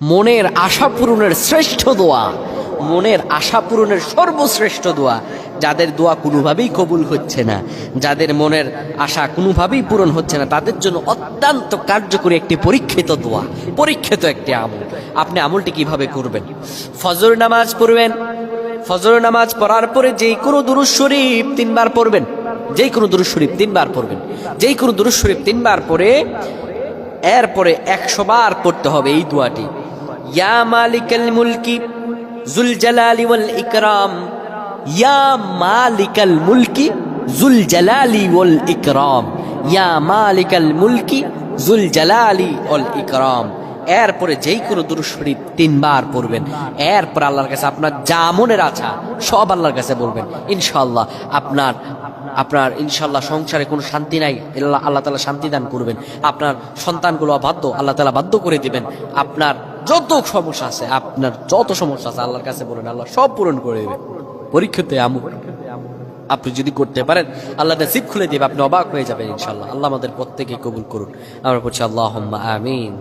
মনের আশা পূরণের শ্রেষ্ঠ দোয়া, মনের আশা পূরণের সর্বশ্রেষ্ঠ দোয়া। যাদের দোয়া কোনোভাবেই কবুল হচ্ছে না, যাদের মনের আশা কোনোভাবেই পূরণ হচ্ছে না, তাদের জন্য অত্যন্ত কার্যকরী একটি পরীক্ষিত দোয়া, পরীক্ষিত একটি আমল। আপনি আমলটি কীভাবে করবেন? ফজর নামাজ পড়বেন। ফজর নামাজ পড়ার পরে যেই কোনো দুরুজ শরীফ তিনবার পড়বেন। যেই কোনো দুরুজ শরীফ তিনবার পড়বেন। যেই কোনো দুরুজ শরীফ তিনবার পড়ে এরপরে একশো বার পড়তে হবে এই দোয়াটি। ইয়া মালিকাল মুলকি জুল জালালি ওয়াল ইকরাম ইয়া মালিকাল মুলকি জুল জালালি ওয়াল ইকরাম ইয়া মালিকাল মুলকি জুল জালালি ওয়াল ইকরাম এরপরে যেই কোনো দুরূদ শরীফ তিনবার পড়বেন এরপর আল্লাহর কাছে আপনার যা মনের আছা সব আল্লাহর কাছে বলবেন ইনশাল্লাহ আপনার আপনার ইনশাল্লাহ সংসারে কোনো শান্তি নাই আল্লাহ আল্লাহ তালা শান্তি দান করবেন। আপনার সন্তানগুলো বাধ্য আল্লাহ তালা বাধ্য করে দিবেন। আপনার যত সমস্যা আছে, আপনার যত সমস্যা আছে, আল্লাহর কাছে বলেন, আল্লাহ সব পূরণ করে দেবে। পরীক্ষাতে আমু আপনি যদি করতে পারেন আল্লাহ সিপ খুলে দিবে, আপনি অবাক হয়ে যাবেন ইনশাল্লাহ আল্লাহ আমাদের প্রত্যেকে কবুল করুন। আমরা বলছি আল্লাহ আমিন।